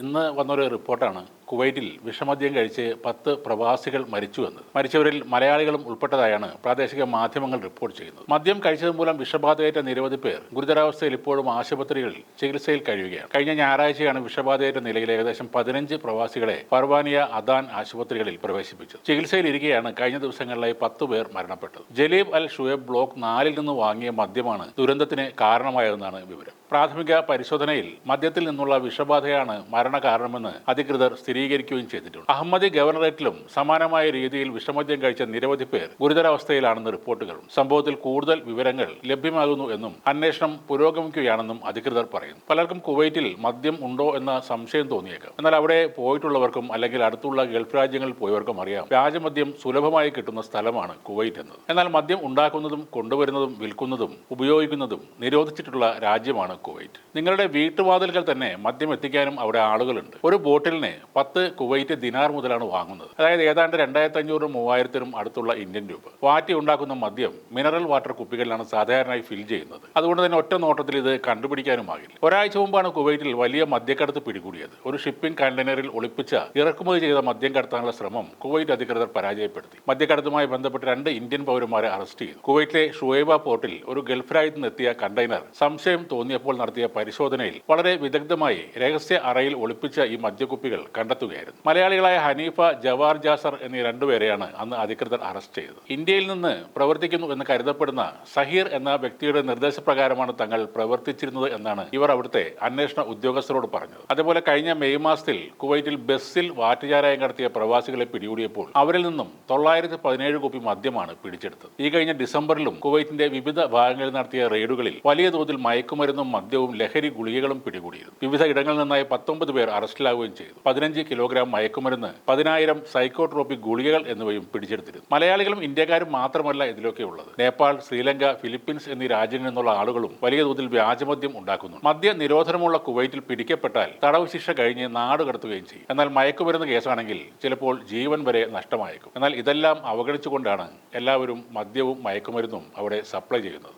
ഇന്ന് വന്നൊരു റിപ്പോർട്ടാണ്. കുവൈറ്റിൽ വിഷമദ്യം കഴിച്ച് പത്ത് പ്രവാസികൾ മരിച്ചുവെന്ന് മരിച്ചവരിൽ മലയാളികളും ഉൾപ്പെട്ടതായാണ് പ്രാദേശിക മാധ്യമങ്ങൾ റിപ്പോർട്ട് ചെയ്യുന്നത്. മദ്യം കഴിച്ചത് മൂലം വിഷബാധയേറ്റ നിരവധി പേർ ഗുരുതരാവസ്ഥയിൽ ഇപ്പോഴും ആശുപത്രികളിൽ ചികിത്സയിൽ കഴിയുകയാണ്. കഴിഞ്ഞ ഞായറാഴ്ചയാണ് വിഷബാധയേറ്റ നിലയിൽ ഏകദേശം പതിനഞ്ച് പ്രവാസികളെ ഫർവാനിയ അദാൻ ആശുപത്രികളിൽ പ്രവേശിപ്പിച്ചത്. ചികിത്സയിലിരിക്കെയാണ് കഴിഞ്ഞ ദിവസങ്ങളിലായി പത്ത് പേർ മരണപ്പെട്ടത്. ജലീബ് അൽ ഷുയബ് ബ്ലോക്ക് നാലിൽ നിന്ന് വാങ്ങിയ മദ്യമാണ് ദുരന്തത്തിന് കാരണമായതെന്നാണ് വിവരം. പ്രാഥമിക പരിശോധനയിൽ മദ്യത്തിൽ നിന്നുള്ള വിഷബാധയാണ് മരണകാരണമെന്ന് അധികൃതർ സ്ഥിരീകരിക്കുകയും ചെയ്തിട്ടുണ്ട്. അഹമ്മദി ഗവർണറേറ്റിലും സമാനമായ രീതിയിൽ വിഷമദ്യം കഴിച്ച നിരവധി പേർ ഗുരുതരാവസ്ഥയിലാണെന്ന് റിപ്പോർട്ടുകളുണ്ട് സംഭവത്തിൽ കൂടുതൽ വിവരങ്ങൾ ലഭ്യമാകുന്നു എന്നും അന്വേഷണം പുരോഗമിക്കുകയാണെന്നും അധികൃതർ പറയുന്നു. പലർക്കും കുവൈറ്റിൽ മദ്യം ഉണ്ടോ എന്ന സംശയം തോന്നിയേക്കാം. എന്നാൽ അവിടെ പോയിട്ടുള്ളവർക്കും അല്ലെങ്കിൽ അടുത്തുള്ള ഗൾഫ് രാജ്യങ്ങളിൽ പോയവർക്കും അറിയാം വ്യാജമദ്യം സുലഭമായി കിട്ടുന്ന സ്ഥലമാണ് കുവൈറ്റ് എന്നത്. എന്നാൽ മദ്യം ഉണ്ടാക്കുന്നതും കൊണ്ടുവരുന്നതും വിൽക്കുന്നതും ഉപയോഗിക്കുന്നതും നിരോധിച്ചിട്ടുള്ള രാജ്യമാണ് കുവൈറ്റ്. നിങ്ങളുടെ വീട്ടുവാതിലുകൾ തന്നെ മദ്യം എത്തിക്കാനും അവിടെ ആളുകളുണ്ട്. ഒരു ബോട്ടിലിന് പത്ത് കുവൈറ്റ് ദിനാർ മുതലാണ് വാങ്ങുന്നത്. അതായത് ഏതാണ്ട് രണ്ടായിരത്തി അഞ്ഞൂറിനും മൂവായിരത്തിനും അടുത്തുള്ള ഇന്ത്യൻ രൂപ. വാറ്റി ഉണ്ടാക്കുന്ന മദ്യം മിനറൽ വാട്ടർ കുപ്പികളിലാണ് സാധാരണയായി ഫിൽ ചെയ്യുന്നത്. അതുകൊണ്ട് തന്നെ ഒറ്റ നോട്ടത്തിൽ ഇത് കണ്ടുപിടിക്കാനുമാകില്ല ഒരാഴ്ച മുമ്പാണ് കുവൈറ്റിൽ വലിയ മദ്യക്കടത്ത് പിടികൂടിയത്. ഒരു ഷിപ്പിംഗ് കണ്ടെയ്നറിൽ ഒളിപ്പിച്ച ഇറക്കുമതി ചെയ്ത മദ്യം കടത്താനുള്ള ശ്രമം കുവൈറ്റ് അധികൃതർ പരാജയപ്പെടുത്തി. മദ്യക്കടത്തുമായി ബന്ധപ്പെട്ട് രണ്ട് ഇന്ത്യൻ പൗരന്മാരെ അറസ്റ്റ് ചെയ്തു. കുവൈറ്റിലെ ഷുവൈബ പോർട്ടിൽ ഒരു ഗൾഫ് രാജ്യത്ത് നിന്നെത്തിയ കണ്ടെയ്നർ സംശയം തോന്നിയപ്പോൾ നടത്തിയ പരിശോധനയിൽ വളരെ വിദഗ്ധമായി രഹസ്യ അറയിൽ ഒളിപ്പിച്ച ഈ മദ്യക്കുപ്പികൾ കണ്ടെത്തുകയായിരുന്നു മലയാളികളായ ഹനീഫ ജവാർ ജാസർ എന്നീ രണ്ടുപേരെയാണ് അന്ന് അധികൃതർ അറസ്റ്റ് ചെയ്തത്. ഇന്ത്യയിൽ നിന്ന് പ്രവർത്തിക്കുന്നു എന്ന് കരുതപ്പെടുന്ന സഹീർ എന്ന വ്യക്തിയുടെ നിർദ്ദേശപ്രകാരമാണ് തങ്ങൾ പ്രവർത്തിച്ചിരുന്നത് എന്നാണ് ഇവർ അവിടുത്തെ അന്വേഷണ ഉദ്യോഗസ്ഥരോട് പറഞ്ഞത്. അതുപോലെ കഴിഞ്ഞ മെയ് മാസത്തിൽ കുവൈറ്റിൽ ബസ്സിൽ വാറ്റുചാരായം നടത്തിയ പ്രവാസികളെ പിടികൂടിയപ്പോൾ അവരിൽ നിന്നും തൊള്ളായിരത്തി പതിനേഴ് കോപ്പി മദ്യമാണ് പിടിച്ചെടുത്തത്. ഈ കഴിഞ്ഞ ഡിസംബറിലും കുവൈറ്റിന്റെ വിവിധ ഭാഗങ്ങളിൽ നടത്തിയ റെയ്ഡുകളിൽ വലിയ തോതിൽ മയക്കുമരുന്നും മദ്യവും ലഹരി ഗുളികകളും പിടികൂടിയിരുന്നു. വിവിധ ഇടങ്ങളിൽ നിന്നായി പത്തൊമ്പത് പേർ അറസ്റ്റിലാവുകയും ചെയ്തു. പതിനഞ്ച് കിലോഗ്രാം മയക്കുമരുന്ന് പതിനായിരം സൈക്കോട്രോപിക് ഗുളികകൾ എന്നിവയും പിടിച്ചെടുത്തിരുന്നു. മലയാളികളും ഇന്ത്യക്കാരും മാത്രമല്ല ഇതിലൊക്കെ ഉള്ളത്. നേപ്പാൾ ശ്രീലങ്ക ഫിലിപ്പീൻസ് എന്നീ രാജ്യങ്ങളിൽ നിന്നുള്ള ആളുകളും വലിയ തോതിൽ വ്യാജമദ്യം ഉണ്ടാക്കുന്നു. മദ്യ നിരോധനമുള്ള കുവൈറ്റിൽ പിടിക്കപ്പെട്ടാൽ തടവ് ശിക്ഷ കഴിഞ്ഞ് നാട് കടത്തുകയും ചെയ്യും. എന്നാൽ മയക്കുമരുന്ന് കേസാണെങ്കിൽ ചിലപ്പോൾ ജീവൻ വരെ നഷ്ടമായേക്കും. എന്നാൽ ഇതെല്ലാം അവഗണിച്ചുകൊണ്ടാണ് എല്ലാവരും മദ്യവും മയക്കുമരുന്നും അവിടെ സപ്ലൈ ചെയ്യുന്നത്.